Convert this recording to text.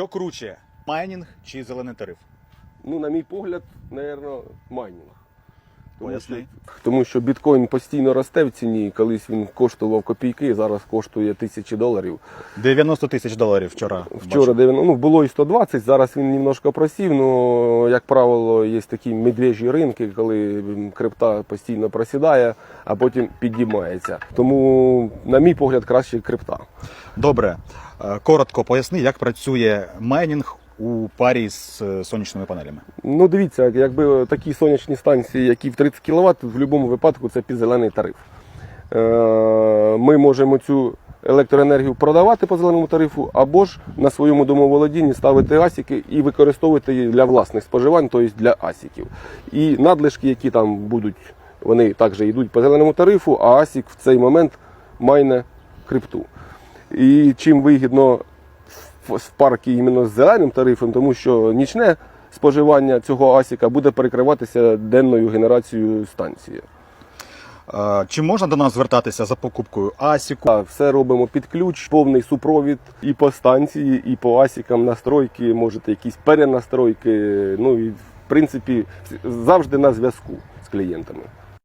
Що круче, майнінг чи зелений тариф? Ну, на мій погляд, мабуть, майнінг. Тому що, Поясни. тому що біткоін постійно росте в ціні. Колись він коштував копійки, зараз коштує тисячі доларів. 90 тисяч доларів вчора. Вчора бачив. 90, ну, було і 120, зараз він немножко просів. Ну, як правило, є такі медвежі ринки, коли крипта постійно просідає, а потім підіймається. Тому, на мій погляд, краще крипта. Добре. Е, Коротко поясни, як працює майнінг у парі з е, сонячними панелями. Ну, дивіться, якби такі сонячні станції, які в 30 кВт, в будь-якому випадку це під зелений тариф. Е, Ми можемо цю електроенергію продавати по зеленому тарифу, або ж на своєму домоволодінні ставити асіки і використовувати її для власних споживань, тобто для асіків. І надлишки, які там будуть, вони також йдуть по зеленому тарифу, а асік в цей момент майне крипту. І чим вигідно в парки іменно з зеленим тарифом, тому що нічне споживання цього асіка буде перекриватися денною генерацією станції. Чи можна до нас звертатися за покупкою Асіку? А все робимо під ключ, повний супровід і по станції, і по асікам настройки, можете якісь перенастройки. Ну і в принципі завжди на зв'язку з клієнтами.